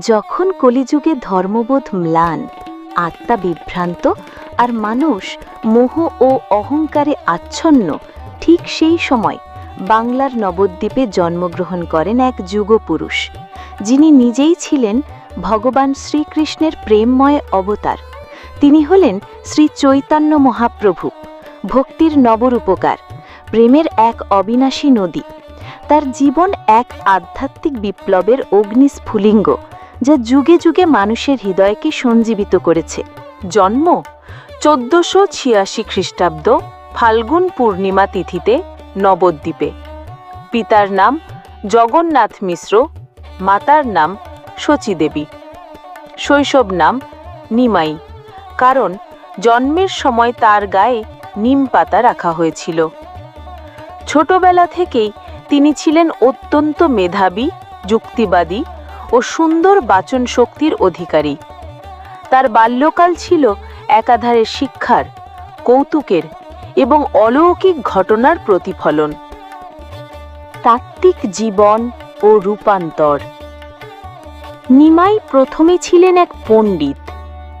যখন কলিযুগে ধর্মবোধ ম্লান, আত্মা বিভ্রান্ত আর মানুষ মোহ ও অহংকারে আচ্ছন্ন, ঠিক সেই সময় বাংলার নবদ্বীপে জন্মগ্রহণ করেন এক যুগপুরুষ, যিনি নিজেই ছিলেন ভগবান শ্রীকৃষ্ণের প্রেমময় অবতার। তিনি হলেন শ্রী চৈতন্য মহাপ্রভু, ভক্তির নবরূপকার, প্রেমের এক অবিনাশী নদী। তার জীবন এক আধ্যাত্মিক বিপ্লবের অগ্নিস্ফুলিঙ্গ যা যুগে যুগে মানুষের হৃদয়কে সঞ্জীবিত করেছে। জন্ম চোদ্দশো ছিয়াশি খ্রিস্টাব্দ ফাল্গুন পূর্ণিমা তিথিতে নবদ্বীপে। পিতার নাম জগন্নাথ মিশ্র, মাতার নাম শচীদেবী। শৈশব নাম নিমাই, কারণ জন্মের সময় তার গায়ে নিম পাতা রাখা হয়েছিল। ছোটবেলা থেকেই তিনি ছিলেন অত্যন্ত মেধাবী, যুক্তিবাদী ও সুন্দর বাচন শক্তির অধিকারী। তার বাল্যকাল ছিল একাধারে শিক্ষার, কৌতুকের এবং অলৌকিক ঘটনার প্রতিফলন। তাত্ত্বিক জীবন ও রূপান্তর। নিমাই প্রথমে ছিলেন এক পণ্ডিত,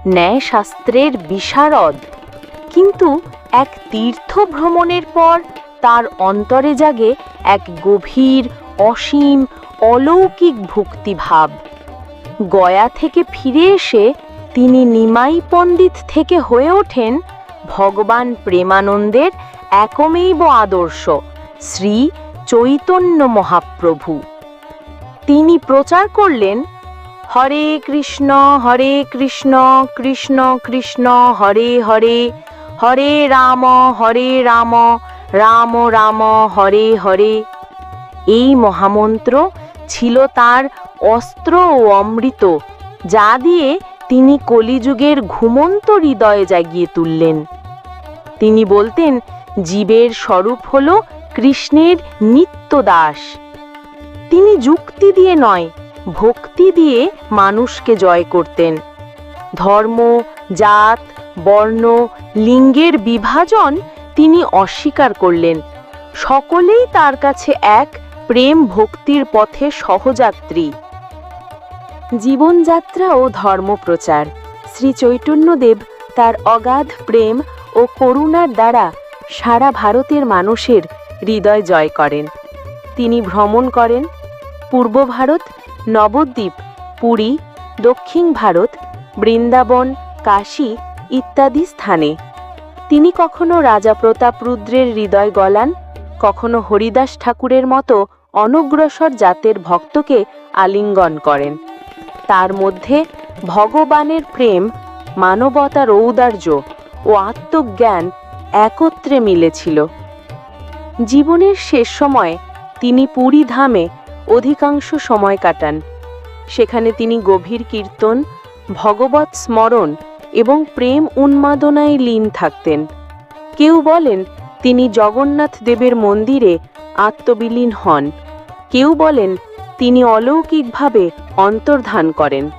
ন্যায়শাস্ত্রের বিশারদ। কিন্তু এক তীর্থ ভ্রমণের পর তার অন্তরে জাগে এক গভীর, অসীম অলৌকিক ভক্তিভাব। গয়া থেকে ফিরে এসে তিনি নিমাই পণ্ডিত থেকে হয়ে ওঠেন ভগবান প্রেমানন্দের একমেব আদর্শ, শ্রী চৈতন্য মহাপ্রভু। তিনি প্রচার করলেন, হরে কৃষ্ণ হরে কৃষ্ণ কৃষ্ণ কৃষ্ণ, হরে হরে হরে রাম হরে রাম রাম রাম, হরে হরে। এই মহামন্ত্র ছিল তার অস্ত্র ও অমৃত, যা দিয়ে তিনি কলিযুগের ঘুমন্ত হৃদয়ে জাগিয়ে তুললেন। তিনি বলতেন, জীবের স্বরূপ হল কৃষ্ণের নিত্য দাস তিনি যুক্তি দিয়ে নয়, ভক্তি দিয়ে মানুষকে জয় করতেন। ধর্ম, জাত, বর্ণ, লিঙ্গের বিভাজন তিনি অস্বীকার করলেন। সকলেই তার কাছে এক প্রেম ভক্তির পথে সহযাত্রী। জীবনযাত্রা ও ধর্মপ্রচার। শ্রী চৈতন্যদেব তার অগাধ প্রেম ও করুণার দ্বারা সারা ভারতের মানুষের হৃদয় জয় করেন। তিনি ভ্রমণ করেন পূর্ব ভারত, নবদ্বীপ, পুরী, দক্ষিণ ভারত, বৃন্দাবন, কাশী ইত্যাদি স্থানে। তিনি কখনো রাজা প্রতাপ রুদ্রের হৃদয় গলান, কখনো হরিদাস ঠাকুরের মতো অনগ্রসর জাতের ভক্তকে আলিঙ্গন করেন। তার মধ্যে ভগবানের প্রেম মানবতার ঔদার্য ও আত্মজ্ঞান একত্রে মিলেছিল। জীবনের শেষ সময়ে তিনি পুরী ধামে অধিকাংশ সময় কাটান। সেখানে তিনি গভীর কীর্তন ভগবত স্মরণ এবং প্রেম উন্মাদনায় লীন থাকতেন। কেউ বলেন, তিনি জগন্নাথ দেবের মন্দিরে আত্মবিলীন হন। কেউ বলেন, তিনি অলৌকিকভাবে অন্তর্ধান করেন।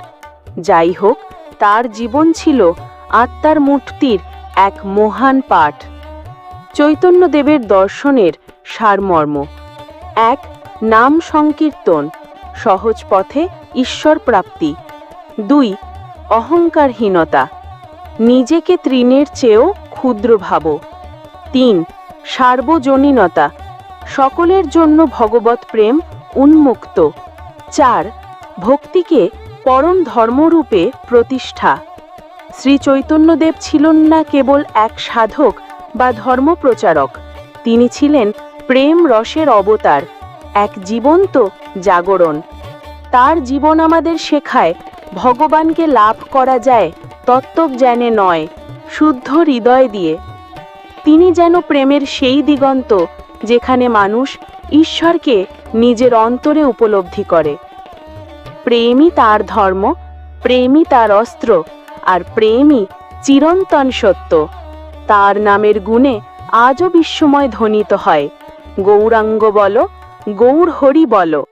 যাই হোক তার জীবন ছিল আত্মার মূর্তির এক মহান পাঠ। চৈতন্যদেবের দর্শনের সারমর্ম। এক, নাম সংকীর্তন, সহজ পথে ঈশ্বর প্রাপ্তি। দুই, অহংকারহীনতা, নিজেকে তৃণের চেয়েও ক্ষুদ্র ভাবো। তিন, সার্বজনীনতা সকলের জন্য ভগবত প্রেম উন্মুক্ত। চার, ভক্তিকে পরম ধর্মরূপে প্রতিষ্ঠা। শ্রী চৈতন্যদেব ছিলেন না কেবল এক সাধক বা ধর্মপ্রচারক, তিনি ছিলেন প্রেম রসের অবতার, এক জীবন্ত জাগরণ। তার জীবন আমাদের শেখায়, ভগবানকে লাভ করা যায় তত্ত্বজ্ঞানে নয়, শুদ্ধ হৃদয় দিয়ে। তিনি যেন প্রেমের সেই দিগন্ত যেখানে মানুষ ঈশ্বরকে নিজের অন্তরে উপলব্ধি করে। প্রেমই তার ধর্ম, প্রেমই তার অস্ত্র, আর প্রেমই চিরন্তন সত্য। তার নামের গুণে আজও বিশ্বময় ধ্বনিত হয়। গৌরাঙ্গ বল গৌর হরি বলো।